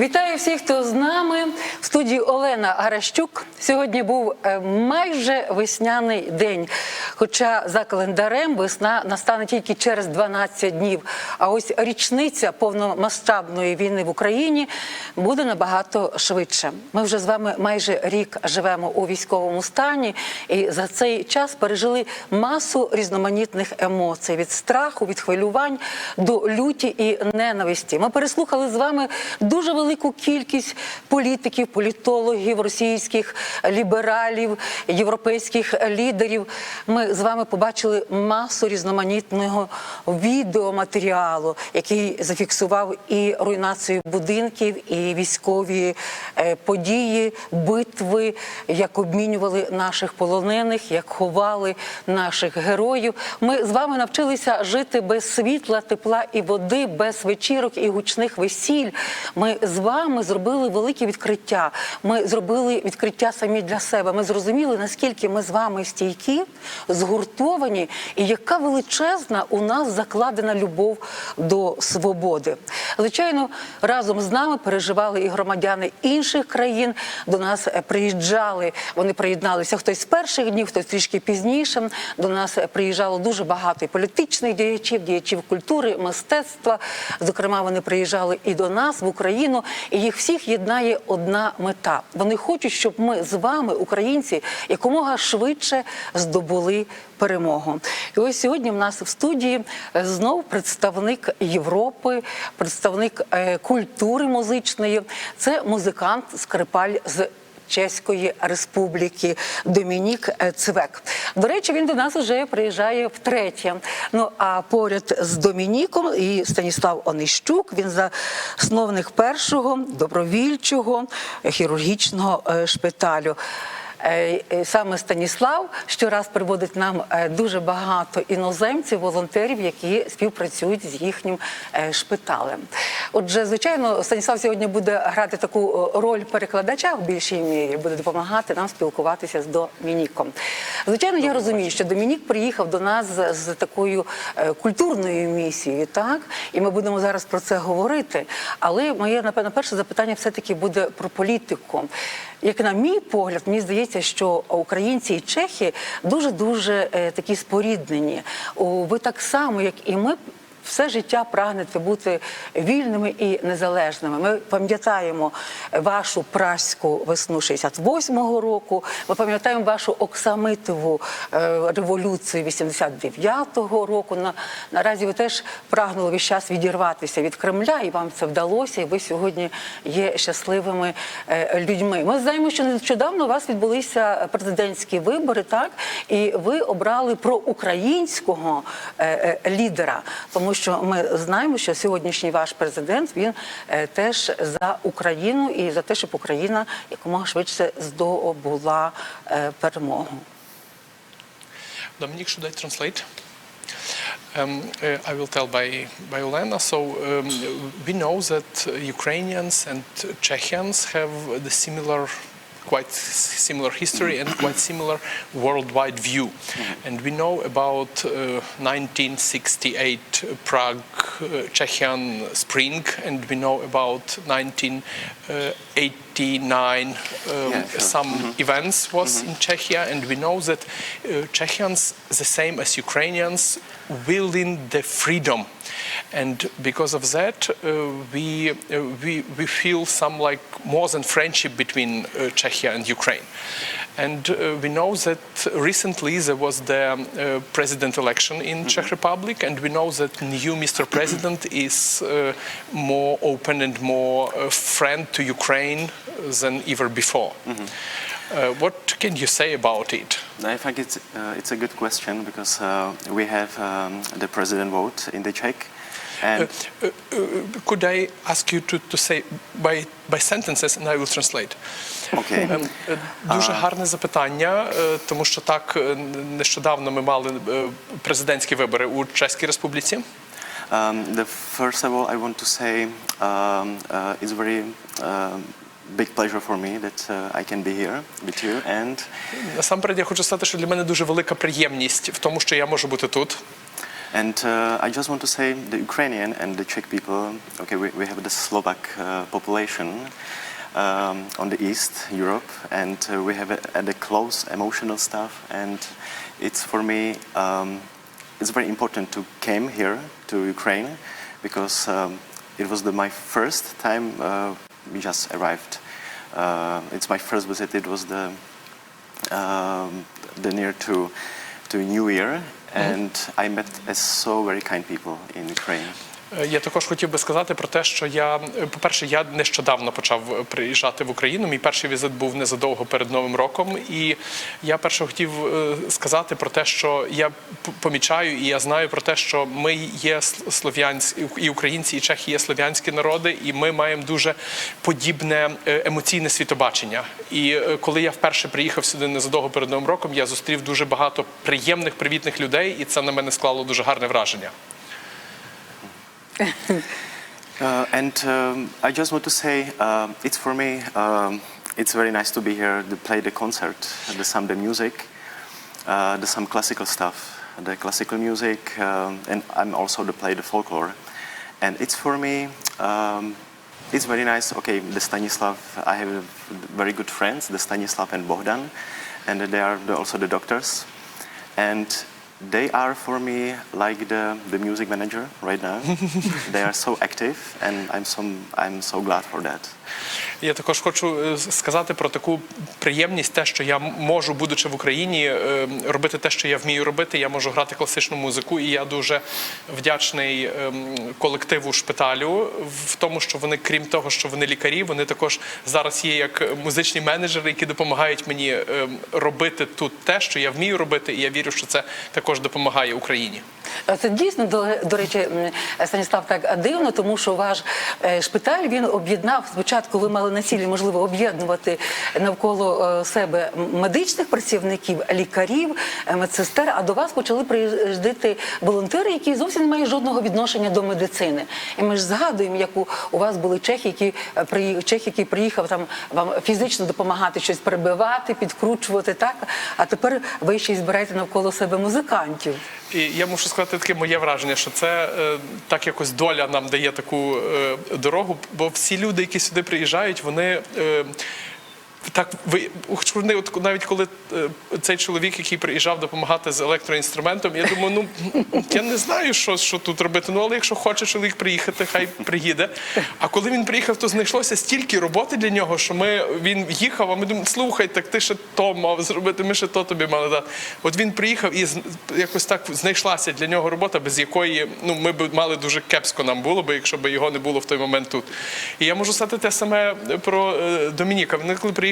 Вітаю всіх, хто з нами в студії Олена Гаращук. Сьогодні був е, майже весняний день. Хоча за календарем весна настане тільки через 12 днів. А ось річниця повномасштабної війни в Україні буде набагато швидше. Ми вже з вами майже рік живемо у військовому стані, і за цей час пережили масу різноманітних емоцій від страху, від хвилювань до люті і ненависті. Ми переслухали з вами дуже велику кількість політиків, політологів, російських лібералів, європейських лідерів. Ми з вами побачили масу різноманітного відеоматеріалу, який зафіксував і руйнацію будинків, і військові е, події, битви, як обмінювали наших полонених, як ховали наших героїв. Ми з вами навчилися жити без світла, тепла і води, без вечірок і гучних весіль. Ми з вами зробили велике відкриття. Ми зробили відкриття самі для себе. Ми зрозуміли, наскільки ми з вами стійкі, згуртовані, і яка величезна у нас закладена любов до свободи. Звичайно, разом з нами переживали і громадяни інших країн. До нас е, приїжджали. Вони приєдналися хтось з перших днів, хтось трішки пізніше. До нас е, приїжджало дуже багато і політичних діячів, діячів культури, мистецтва. Зокрема, вони приїжджали і до нас в Україну, і їх всіх єднає одна мета. Вони хочуть, щоб ми з вами, українці, якомога швидше здобули перемогу. І ось сьогодні в нас в студії е, знов представник Європи, представник е, культури музичної. Це музикант Скрипаль з. Чеської республіки Домінік е, Цвек. До речі, він до нас вже приїжджає втретє. Ну а поряд з Домініком і Станіслав Онищук, він засновник першого добровільчого хірургічного шпиталю. Е, е, Саме Станіслав щораз приводить нам е, дуже багато іноземців, волонтерів, які співпрацюють з їхнім шпиталем. Отже, звичайно, Станіслав сьогодні буде грати таку роль перекладача в більшій мірі, буде допомагати нам спілкуватися з Домініком. Звичайно, я розумію, що Домінік приїхав до нас з, такою культурною місією, так і ми будемо зараз про це говорити. Але моє напевно перше запитання все-таки буде про політику. Як на мій погляд, мені здається, що українці і чехи дуже дуже такі споріднені. Ви так само, як і ми. Все життя прагнете бути вільними і незалежними. Ми пам'ятаємо вашу праську весну 68-го року. Ми пам'ятаємо вашу оксамитову е, революцію 89-го року. На, наразі ви теж прагнули весь час відірватися від Кремля, і вам це вдалося. І ви сьогодні є щасливими е, людьми. Ми знаємо, що нещодавно у вас відбулися президентські вибори, так і ви обрали проукраїнського е, лідера, тому що ми знаємо, що сьогоднішній ваш президент він е, теж за Україну і за те, щоб Україна якомога швидше здобула е, перемогу. Dominic, should I translate? Um, uh, I will tell by, by Olena. So um, we know that uh, Ukrainians and Czechians have the similar, quite similar history and quite similar worldwide view. And we know about uh, 1968 Prague uh, Czechian Spring, and we know about 1989 um, Yeah, sure. some events was in Czechia, and we know that uh, Czechians, the same as Ukrainians, willing the freedom, and because of that, uh, we, uh, we we feel some like more than friendship between uh, Czechia and Ukraine. And uh, we know that recently there was the uh, president election in Czech Republic, and we know that new Mr. President is more open and more friend to Ukraine than ever before. Uh, what can you say about it? I think it's uh, it's a good question because uh, we have um, the president vote in the Czech, and Uh, uh, could I ask you to, to say by, by sentences and I will translate? okay. Ем, е, Дуже гарне запитання, е, тому що так е, нещодавно ми мали е, президентські вибори у Чеській Республіці. Um, the first of all, I want to say um, uh, it's very um, big pleasure for me that uh, I can be here with you, and Насамперед я хочу сказати, що для мене дуже велика приємність в тому, що я можу бути тут. And uh, I just want to say the Ukrainian and the Czech people, okay, we, we have the Slovak uh, population um, on the East Europe, and uh, we have a, a, the close emotional stuff, and it's for me, um, it's very important to came here to Ukraine because um, it was the, my first time uh, we just arrived. Uh, it's my first visit. It was the um, the near to to New Year, and I met so very kind people in Ukraine. Е, Я також хотів би сказати про те, що я, е, по-перше, я нещодавно почав приїжджати в Україну. Мій перший візит був незадовго перед Новим роком. І я перше хотів е, сказати про те, що я помічаю і я знаю про те, що ми є слов'янські, і українці, і чехи є слов'янські народи, і ми маємо дуже подібне емоційне світобачення. І коли я вперше приїхав сюди незадовго перед Новим роком, я зустрів дуже багато приємних, привітних людей, і це на мене склало дуже гарне враження. Uh, and um, I just want to say, um, it's for me, um, it's very nice to be here to play the concert, the some the music, uh, the some classical stuff, the classical music, um, and I'm also to play the folklore. And it's for me, um, it's very nice. Okay, the Stanislav, I have very good friends, the Stanislav and Bohdan, and they are the, also the doctors. And they are for me like the, the music manager right now. they are so active, and I'm so I'm so glad for that. Я також хочу е, сказати про таку приємність, те, що я можу, будучи в Україні, е, робити те, що я вмію робити. Я можу грати класичну музику, і я дуже вдячний ем, колективу шпиталю в тому, що вони, крім того, що вони лікарі, вони також зараз є як музичні менеджери, які допомагають мені ем, робити тут те, що я вмію робити, і я вірю, що це також допомагає Україні. Це дійсно до, до речі, Станіслав так дивно, тому що ваш е, шпиталь він об'єднав спочатку. Ви мали на цілі можливо об'єднувати навколо е, себе медичних працівників, лікарів, е, медсестер. А до вас почали приїжджати волонтери, які зовсім не мають жодного відношення до медицини. І ми ж згадуємо, як у, у вас були чехи, які приї- чех, який приїхав там вам фізично допомагати щось перебивати, підкручувати. Так а тепер ви ще й збираєте навколо себе музикантів. І я мушу сказати таке моє враження, що це е, так якось доля нам дає таку е, дорогу, бо всі люди, які сюди приїжджають, вони. Е, так, ви навіть коли е, цей чоловік, який приїжджав допомагати з електроінструментом, я думаю, ну я не знаю, що, що тут робити. Ну але якщо хоче чоловік приїхати, хай приїде. А коли він приїхав, то знайшлося стільки роботи для нього, що ми він їхав. А ми думаємо, слухай, так ти ще то мав зробити. Ми ще то тобі мали дати. От він приїхав і якось так знайшлася для нього робота, без якої ну ми б мали дуже кепсько нам було би, якщо б його не було в той момент тут. І я можу сказати те саме про е, Домініка. Вони коли приїхали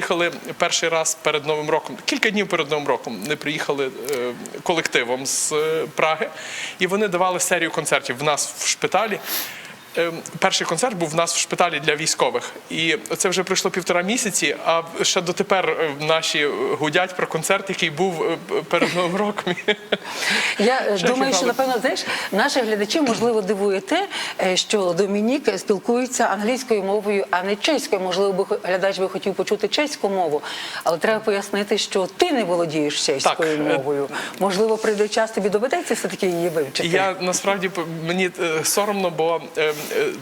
перший раз перед Новим роком, кілька днів перед Новим роком, не приїхали е, колективом з е, Праги, і вони давали серію концертів в нас в шпиталі. Е, Перший концерт був в нас в шпиталі для військових, і це вже пройшло півтора місяці. А ще дотепер е, наші гудять про концерт, який був е, перед новим роком. Я е, Чехи думаю, що напевно знаєш, наших глядачів можливо дивує те, е, що Домінік спілкується англійською мовою, а не чеською. Можливо, би глядач би хотів почути чеську мову, але треба пояснити, що ти не володієш чеською Так, е, мовою. Можливо, прийде час тобі доведеться все таки її вивчити. Я насправді мені е, соромно, бо е, е,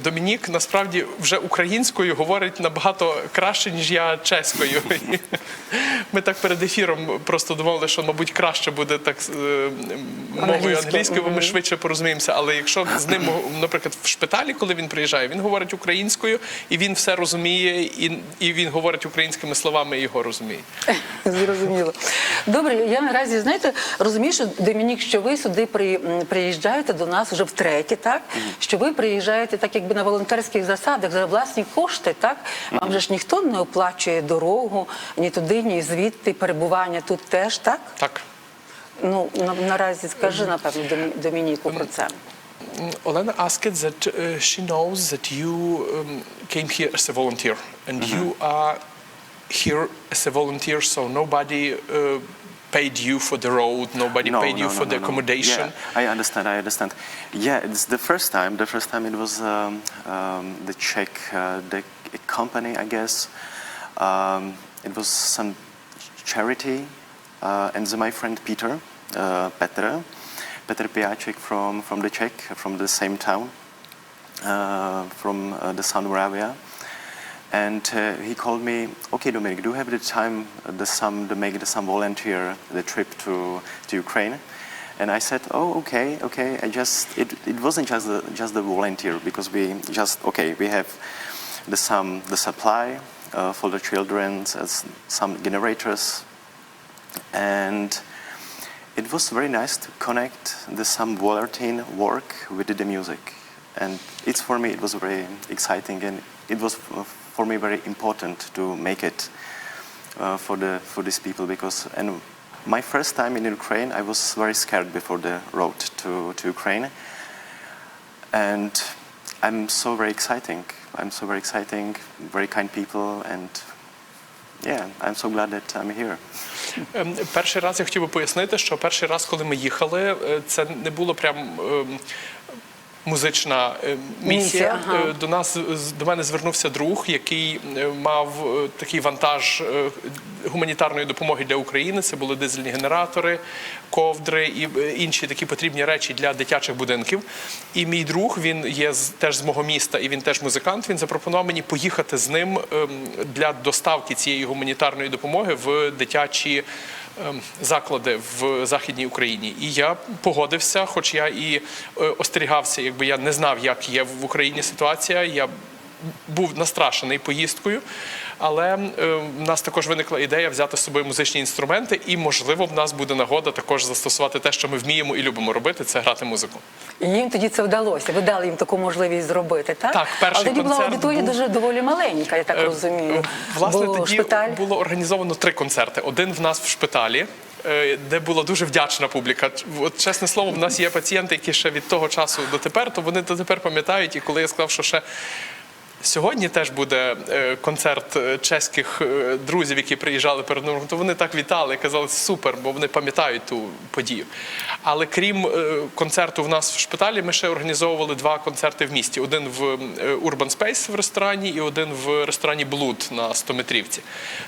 Домінік насправді вже українською говорить набагато краще, ніж я чеською. Ми так перед ефіром просто думали, що, мабуть, краще буде так е, мовою Англійською. англійською, бо ми швидше порозуміємося. Але якщо з ним, наприклад, в шпиталі, коли він приїжджає, він говорить українською, і він все розуміє, і, і він говорить українськими словами, і його розуміє. Зрозуміло. Добре, я наразі знаєте, розумію, що Домінік, що ви сюди при, приїжджаєте до нас вже втретє, так? Що ви приїжджаєте так, якби на волонтерських засадах за власні кошти, так? Вам же ж ніхто не оплачує дорогу ні туди, ні звідти, перебування тут теж, так? Так. Ну на, наразі скажи, напевно, Домі- Домініку про це. Olena asked that uh, she knows that you um, came here as a volunteer, and you are here as a volunteer, so nobody uh, paid you for the road, nobody paid you for the accommodation. Yeah, I understand. I understand. Yeah, it's the first time. The first time it was um, um, the Czech, uh, the company, I guess. Um, it was some charity, uh, and my friend Peter, Petra, Petr Piacek from, from the Czech, from the same town, uh, from uh, the Sun Moravia. And uh, he called me, okay, Dominic, do you have the time, the some, to make the some volunteer the trip to, to Ukraine? And I said, oh, okay, okay. I just, it, it wasn't just the, just the volunteer because we just, okay, we have the some, the supply uh, for the children, as some generators, and it was very nice to connect the some volunteer work with the music. And it's for me, it was very exciting and it was for me very important to make it uh, for, the, for these people because, and my first time in Ukraine, I was very scared before the road to, to Ukraine. And I'm so very exciting. I'm so very exciting, very kind people, and yeah, I'm so glad that I'm here. Ем, Перший раз я хотів би пояснити, що перший раз, коли ми їхали, е, це не було прям ем, музична е, місія. Місія, ага. Е, До нас до мене звернувся друг, який е, мав е, такий вантаж е, гуманітарної допомоги для України. Це були дизельні генератори, ковдри і е, інші такі потрібні речі для дитячих будинків. І мій друг, він є теж з мого міста, і він теж музикант. Він запропонував мені поїхати з ним ем, для доставки цієї гуманітарної допомоги в дитячі заклади в Західній Україні. І я погодився, хоч я і е, остерігався, якби я не знав, як є в Україні ситуація. Я був настрашений поїздкою, але е, в нас також виникла ідея взяти з собою музичні інструменти, і можливо в нас буде нагода також застосувати те, що ми вміємо і любимо робити, це грати музику. І їм тоді це вдалося. Ви дали їм таку можливість зробити, так? Так, перший Але тоді була аудиторія був- дуже доволі маленька, я так Е, розумію. е, Власне, Бо тоді шпиталь. було організовано три концерти. Один в нас в шпиталі. Де була дуже вдячна публіка. От чесне слово, в нас є пацієнти, які ще від того часу до тепер, то вони до тепер пам'ятають. І коли я сказав, що ще Сьогодні теж буде е, концерт е, чеських е, друзів, які приїжджали перед Новим роком, вони так вітали казали супер, бо вони пам'ятають ту подію. Але крім е, концерту в нас в шпиталі, ми ще організовували два концерти в місті: один в е, Urban Space в ресторані і один в ресторані Блуд на 100-метрівці.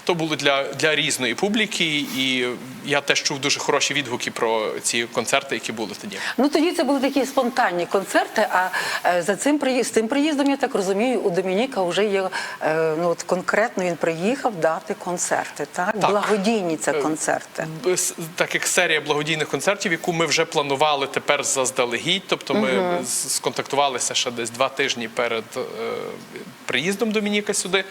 То було для, для різної публіки, і я теж чув дуже хороші відгуки про ці концерти, які були тоді. Ну тоді це були такі спонтанні концерти. А е, за цим приї- з цим приїздом, я так розумію, у Домініка вже є ну от конкретно він приїхав дати концерти. Так, Так. благодійні це концерти. Так як серія благодійних концертів, яку ми вже планували тепер заздалегідь. Тобто ми з- сконтактувалися ще десь два тижні перед е, приїздом Домініка сюди.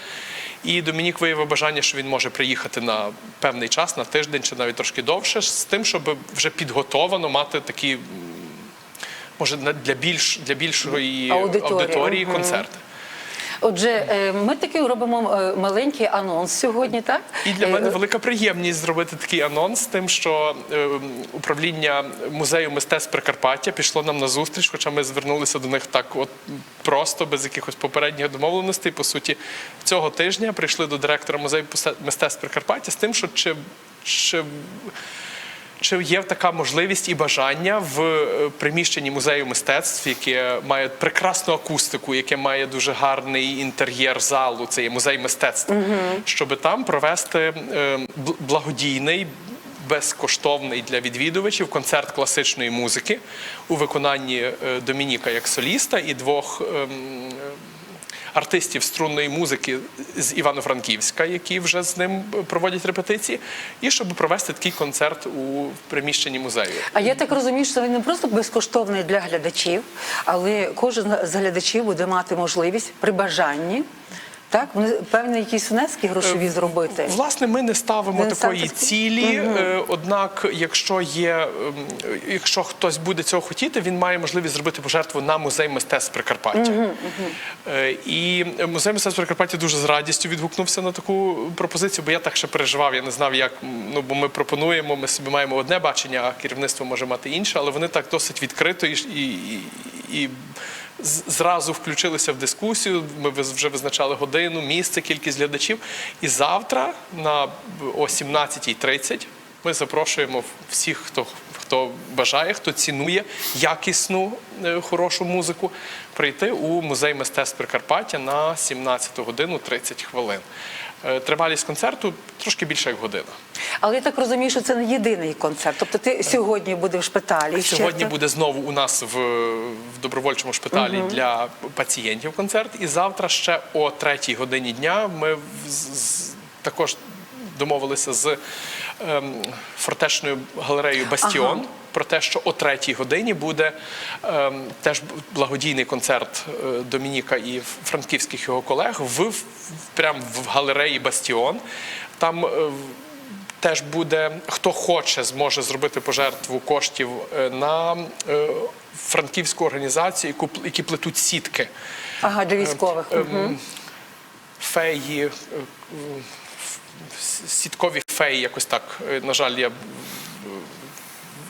І Домінік виявив бажання, що він може приїхати на певний час, на тиждень чи навіть трошки довше, з тим, щоб вже підготовано мати такі, може, для більш для більшої Аудиторії, аудиторії мгм. концерти. Отже, е, ми таки робимо е, маленький анонс сьогодні, так? І для Е, мене велика приємність зробити такий анонс, тим, що е, управління музею мистецтв Прикарпаття пішло нам на зустріч, хоча ми звернулися до них так, от просто без якихось попередніх домовленостей. По суті, цього тижня прийшли до директора музею мистецтв Прикарпаття з тим, що чи, чи чи є така можливість і бажання в е, приміщенні музею мистецтв, яке має прекрасну акустику, яке має дуже гарний інтер'єр залу, це є музей мистецтв, щоб там провести е, благодійний. Безкоштовний для відвідувачів концерт класичної музики у виконанні е, Домініка як соліста і двох ем, артистів струнної музики з Івано-Франківська, які вже з ним проводять репетиції, і щоб провести такий концерт у приміщенні музею. А я так розумію, що він не просто безкоштовний для глядачів, але кожен з глядачів буде мати можливість при бажанні. Так, вони певні якісь внески грошові зробити. Власне, ми не ставимо не такої ставите цілі. е, Однак, якщо є, ем, якщо хтось буде цього хотіти, він має можливість зробити пожертву на музей мистецтв Прикарпаття. Е, І музей мистецтв Прикарпаття дуже з радістю відгукнувся на таку пропозицію, бо я так ще переживав. Я не знав, як ну бо ми пропонуємо. Ми собі маємо одне бачення, а керівництво може мати інше, але вони так досить відкрито і і, і, зразу включилися в дискусію. Ми вже визначали годину, місце, кількість глядачів. І завтра на о 17.30 ми запрошуємо всіх, хто хто бажає, хто цінує якісну е, хорошу музику, прийти у музей мистецтв Прикарпаття на 17 годину 30 хвилин. Е, Тривалість концерту трошки більше як година. Але я так розумію, що це не єдиний концерт. Тобто ти сьогодні будеш в шпиталі. Сьогодні це- буде знову у нас в, в добровольчому шпиталі для пацієнтів концерт. І завтра ще о третій годині дня ми з- з- також домовилися з ем, фортечною галереєю Бастіон. Про те, що о третій годині буде ем, теж благодійний концерт е, Домініка і франківських його колег в, прямо в галереї Бастіон. Там е, Теж буде хто хоче, зможе зробити пожертву коштів е, на е, франківську організацію, яку які плетуть сітки, Ага, для військових. Мгм. феї, е, м, ф- сіткові феї, якось так. Е, На жаль, я.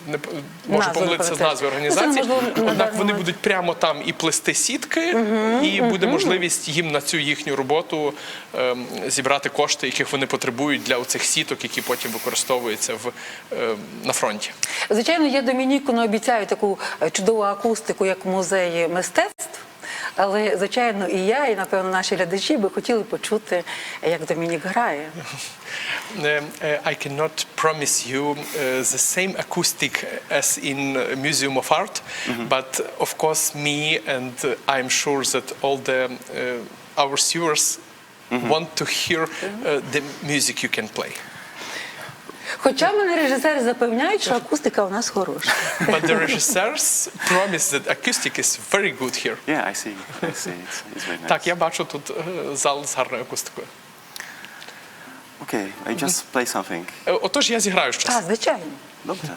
Не можу помилитися з назви організації, однак вони будуть прямо там і плести сітки, і буде можливість їм на цю їхню роботу ем, зібрати кошти, яких вони потребують для оцих сіток, які потім використовуються в, ем, на фронті. Звичайно, я Домініку не обіцяю таку е, чудову акустику, як музеї мистецтв. Але, звичайно, і я, і напевно наші глядачі би хотіли почути, як Домінік грає. Um, uh, I cannot promise you uh, the same acoustic as in uh, Museum of Art, but of course me and uh, I'm sure that all the uh, our viewers want to hear uh, the music you can play. Хоча мене режисери запевняють, що акустика у нас хороша. But the regisseurs promise that acoustic is very good here. Yeah, I see. I see. It's, it's very nice. Так, я бачу тут е, зал з гарною акустикою. Okay, I just play something. Е, Отож, я зіграю щось. Так, звичайно. Dobře.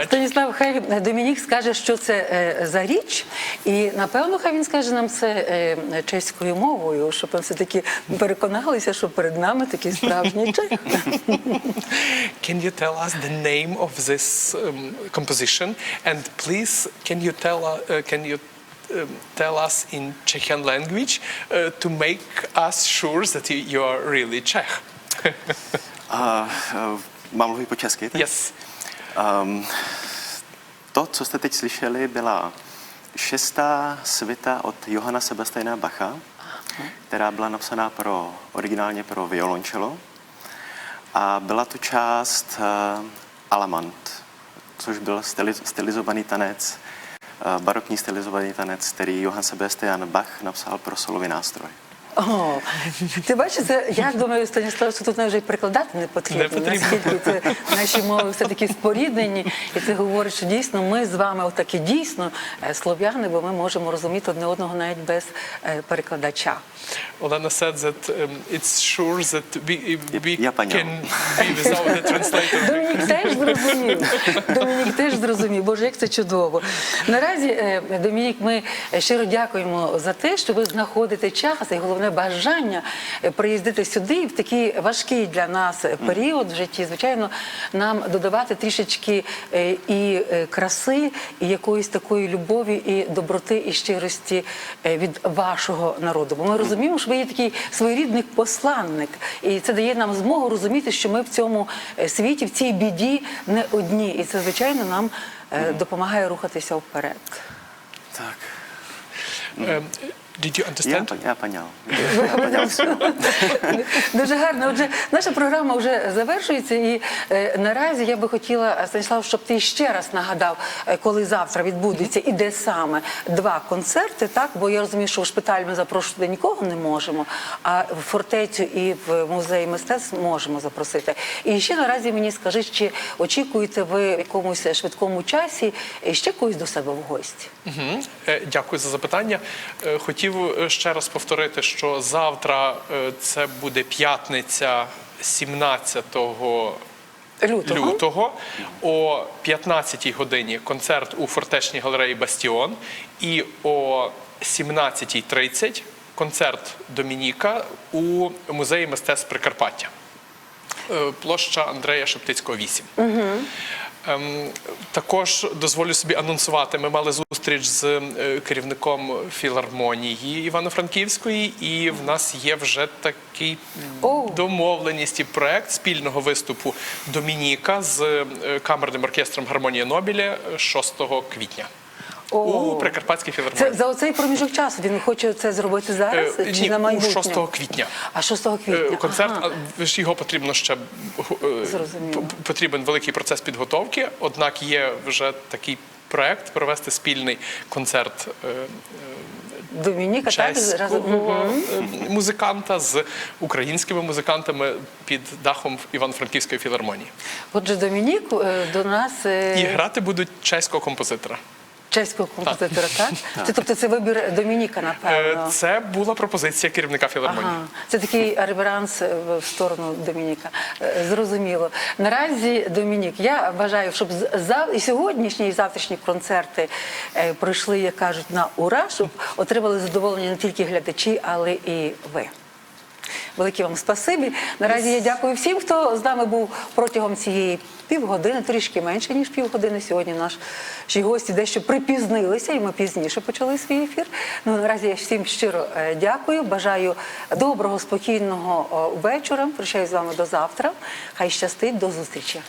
Much. Станіслав, хай Домінік скаже, що це е, за річ, і напевно, хай він скаже нам це е, чеською мовою, щоб ми все-таки переконалися, що перед нами такий справжній чех. Can you tell us the name of this um, composition? And please, can you tell uh, uh, can you um, tell us in Czechian language uh, to make us sure that you, you are really Czech? A, uh, mám mluvit po česky? teď? yes. Um, to, co jste teď slyšeli, byla šestá svita od Johana Sebastiana Bacha, která byla napsaná pro, originálně pro violončelo. A byla to část uh, Alamant, což byl styli, stylizovaný tanec, uh, barokní stylizovaný tanec, který Johann Sebastian Bach napsal pro solový nástroj. О, ти бачиш, це, я думаю, Станіслав, що тут навіть вже перекладати не потрібно. Не потрібно. Наскільки це наші мови все-таки споріднені, і це говорить, що дійсно ми з вами отакі дійсно е, слов'яни, бо ми можемо розуміти одне одного навіть без е, перекладача. Olena said that um, it's sure that we, we can be without the translator. Домінік теж зрозумів. Домінік теж зрозумів. Боже, як це чудово. Наразі, е, Домінік, ми щиро дякуємо за те, що ви знаходите час і головне бажання е, приїздити сюди в такий важкий для нас період в житті. Звичайно, нам додавати трішечки е, і е, краси, і якоїсь такої любові, і доброти, і щирості від вашого народу. Бо ми розуміємо, що ви є такий своєрідний посланник, і це дає нам змогу розуміти, що ми в цьому світі, в цій біді не одні. І це, звичайно, нам допомагає рухатися вперед. Так. Did you Я, understand? пон- я понял. Дуже гарно. Отже, наша програма вже завершується, і е, наразі я би хотіла, Станіслав, щоб ти ще раз нагадав, е, коли завтра відбудеться і де саме два концерти, так? Бо я розумію, що в шпиталь ми запрошувати нікого не можемо, а в фортецю і в музей мистецтв можемо запросити. І ще наразі мені скажи, чи очікуєте ви в якомусь швидкому часі ще когось до себе в гості? Мгм. Е, Дякую за запитання. Е, Хотів е, ще раз повторити, що завтра е, це буде п'ятниця 17 Лютого. лютого о 15-й годині концерт у фортечній галереї Бастіон і о 17.30 концерт Домініка у музеї мистецтв Прикарпаття. Е, Площа Андрея Шептицького 8. Ем, також дозволю собі анонсувати. Ми мали зустріч з е, керівником філармонії Івано-Франківської, і в нас є вже такий oh. Домовленість і проект спільного виступу Домініка з е, камерним оркестром Гармонія Нобіля 6 квітня. У Прикарпатській філармонії. Це за оцей проміжок часу він хоче це зробити зараз Е, чи ні, на майбутнє? 6 квітня. А 6 квітня. Е, Концерт, Ага. а, його потрібно ще е, Зрозуміло. потрібен великий процес підготовки. Однак є вже такий проект провести спільний концерт е, Домініка, так? е, музиканта з українськими музикантами під дахом Івано-Франківської філармонії. Отже, Домінік до нас І грати будуть чеського композитора. Чеського композитора, так? Це тобто це вибір Домініка, Е, напевно. Це була пропозиція керівника філармонії. Ага, це такий реверанс е, в сторону Домініка. Е, Зрозуміло. Наразі, Домінік, я бажаю, щоб зав... і сьогоднішні, і завтрашні концерти е, пройшли, як кажуть, на ура, щоб отримали задоволення не тільки глядачі, але і ви. Велике вам спасибі. Наразі я дякую всім, хто з нами був протягом цієї півгодини, трішки менше ніж півгодини. Сьогодні наші гості дещо припізнилися, і ми пізніше почали свій ефір. Ну наразі я всім щиро е, дякую. Бажаю доброго, спокійного вечора. Прощаюсь з вами до завтра. Хай щастить, до зустрічі.